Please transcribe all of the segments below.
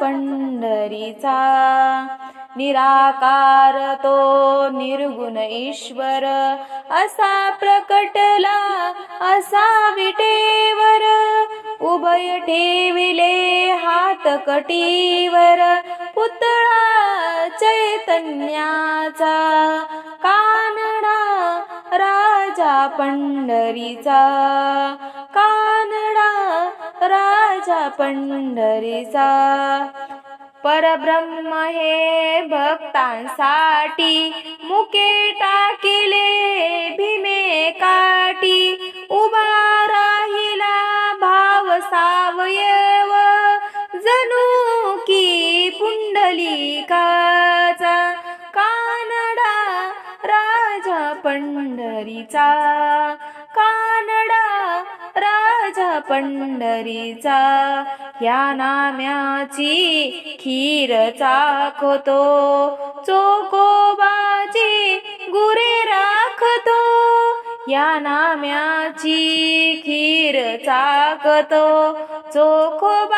पंढरीचा. निराकार तो निर्गुण ईश्वर. असा प्रकटला असा विटेवर. उभय ठेविले हात कटीवर. पुतळा चैतन्याचा. कानडा राजा पंढरीचा. पंढरीचा. परब्रह्म हे भक्तांसाठी मुके टाकिले भीमे काटी उभा राहिला भाव सावयव. जणू की पुंडलिकाचा. कानडा राजा पंढरीचा. पंढरीचा या नाम्याची खीर चाखतो. चोकोबाची गुरे राखतो. या नाम्याची खीर चाखतो. चोखोबा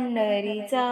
पंढरीचा